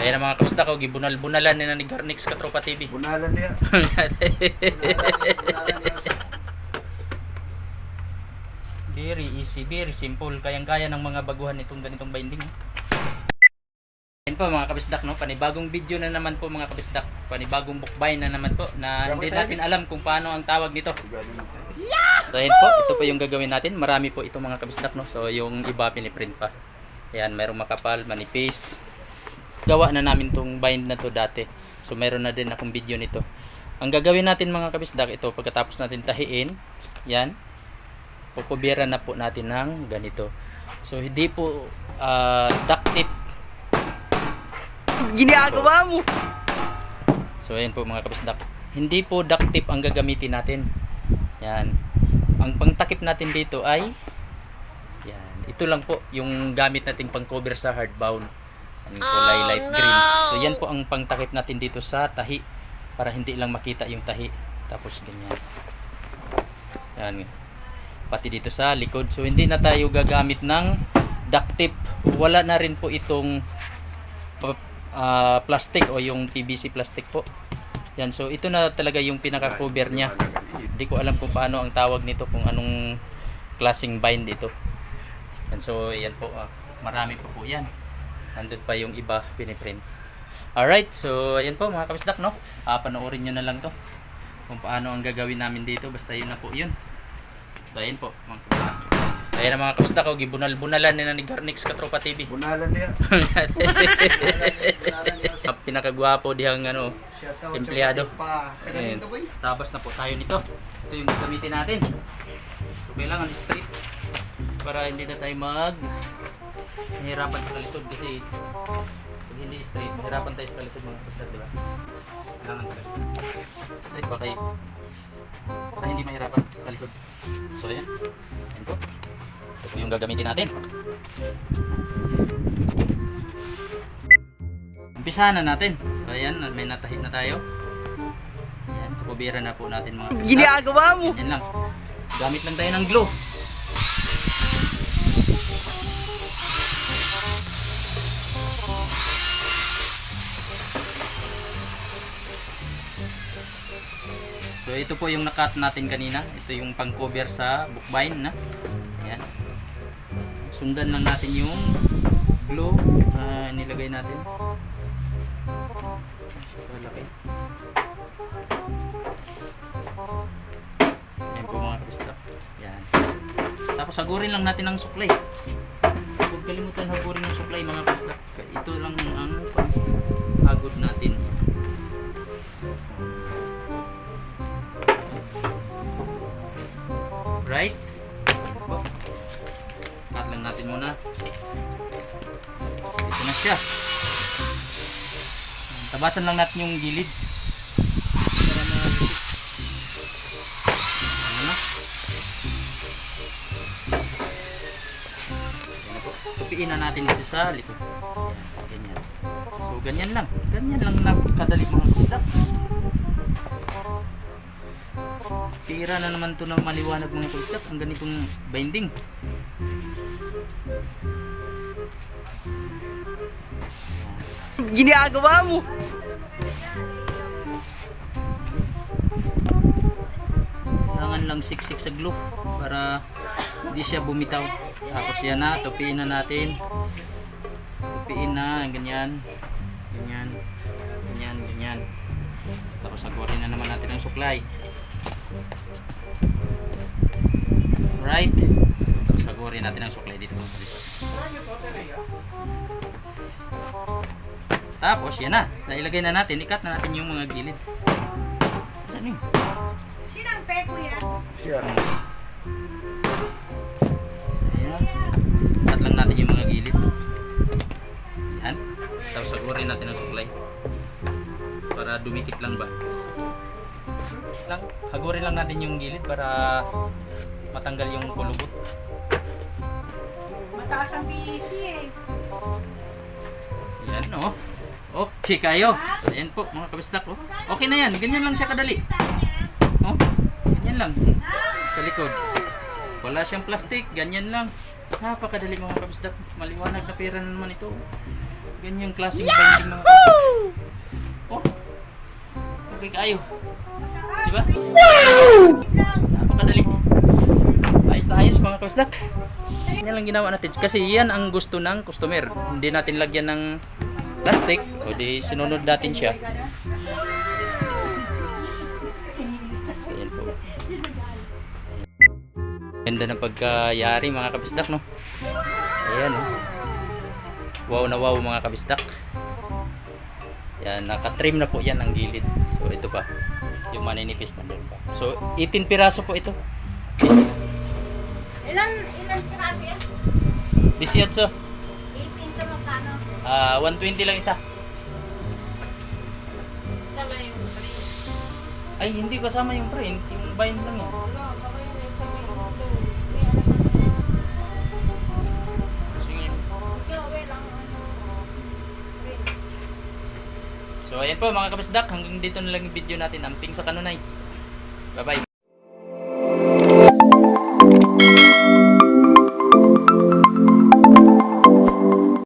Ayan ang mga kamusta ko, gibunal-bunalan ni ni Garnix ka Tropa TV. Bunalan niya. very easy, very simple. Kayang-kaya ng mga baguhan itong ganitong binding. Ayan po mga kabisdak, no? panibagong video na naman po mga kabisdak. Panibagong bookbind na naman po na hindi natin alam kung paano ang tawag nito. So ayan po, ito po yung gagawin natin. Marami po itong mga kabisdak. No? So yung iba piniprint pa. Ayan, mayroong makapal, manipis. Gawa na namin tong bind na to dati. So meron na din akong video nito. Ang gagawin natin mga kabisdak, ito pagkatapos natin tahiin, yan, pupubira na po natin ng ganito. So hindi po uh, duct tape Ginagawa mo. So ayan po mga kabisdak. Hindi po duct tape ang gagamitin natin. Yan. Ang pangtakip natin dito ay yan. Ito lang po yung gamit nating pang-cover sa hardbound. Ang kulay light green. So yan po ang pangtakip natin dito sa tahi para hindi lang makita yung tahi. Tapos ganyan. Yan. Pati dito sa likod. So hindi na tayo gagamit ng duct tape. Wala na rin po itong ah, plastic o yung PVC plastic po. Yan, so ito na talaga yung pinaka-cover niya. Hindi ko alam kung paano ang tawag nito, kung anong klaseng bind ito. Yan, so yan po, ah, marami po po yan. Nandun pa yung iba piniprint. Alright, so ayan po mga kabisdak, no? Ah, panoorin nyo na lang to. Kung paano ang gagawin namin dito, basta yun na po yun. So ayan po, mga kabisdak. Ayan ang mga kabisdak ko, gibunal-bunalan ni na ni Garnix ka Tropa TV. Bunalan niya. Pinakagwapo dihang ano, Empleyado. Ayan. Tabas na po tayo nito. Ito yung gagamitin natin. So, kailangan straight para hindi na tayo mag hirapan sa kalisod kasi pag hindi straight, hirapan tayo sa kalisod mga kapatid, di ba? Kailangan talaga. Straight pa kayo. Para hindi mahirapan sa kalisod. So, ayan. Ayan po. Ito po yung gagamitin natin. Umpisahan na natin. So, ayan. May natahi na tayo. Ayan. Kubira na po natin mga kapatid. Ginagawa mo. Ganyan lang. Gamit lang tayo ng glue. So ito po yung nakat natin kanina. Ito yung pang cover sa bookbind na. Ayan. Sundan lang natin yung glue na nilagay natin. So, laki. Yan po mga kabista. Yan. Tapos hagurin lang natin ang suklay. Huwag kalimutan hagurin ang suklay mga kabista. Ito lang ang hagod natin. Right? Cut natin muna. Ito na siya. Tabasan lang natin yung gilid. Para na? Yan na po. Tupiin na natin dito sa likod. Yan, ganyan. So, ganyan lang. Ganyan lang na kadali mga isda. Tira na naman to ng maliwanag mga isda. Ang ganitong binding. Ginagawa mo. Kailangan lang siksik sa glue para hindi siya bumitaw. Tapos yan na, tupiin na natin. Tupiin na, ganyan. Ganyan. Ganyan, ganyan. Tapos hagurin na naman natin ang suklay. Right. Tapos hagurin natin ang suklay dito. mga kabisa. Tapos yan na. Nailagay na natin. Ikat na natin yung mga gilid. Saan yun? Sinang peko yan? Siya. Ayan. Cut lang natin yung mga gilid. Yan. Tapos sagurin natin ang suklay. Para dumikit lang ba. Lang, hagurin lang natin yung gilid para matanggal yung kulubot. Mataas ang PEC eh. Yan, oh. Okay kayo. So, yan po, mga kabisdak. Oh. Okay na yan. Ganyan lang siya kadali. Oh, ganyan lang. Sa likod. Wala siyang plastic. Ganyan lang. Napakadali mga kabisdak. Maliwanag na pera na naman ito. Ganyang klaseng binding mga kabisdak. Okay kayo. Di ba? Napakadali. Ayos na ayos mga kabisdak. Yan lang ginawa natin. Kasi yan ang gusto ng customer. Hindi natin lagyan ng plastic. O di sinunod natin siya. So, yan po. Ganda ng pagkayari mga kabisdak no. Ayan oh. Wow na wow mga kabisdak. Yan, nakatrim na po yan ang gilid. So ito pa. Yung maninipis na doon pa. So 18 piraso po ito. Ilan, ilan piraso yan? 18. 18 sa magkano? Ah, 120 lang isa. Sama yung print. Ay, hindi kasama yung print. Yung bind lang yan. Wala, So ayan po mga kabisdak. Hanggang dito na lang yung video natin. Amping sa kanunay. Bye-bye.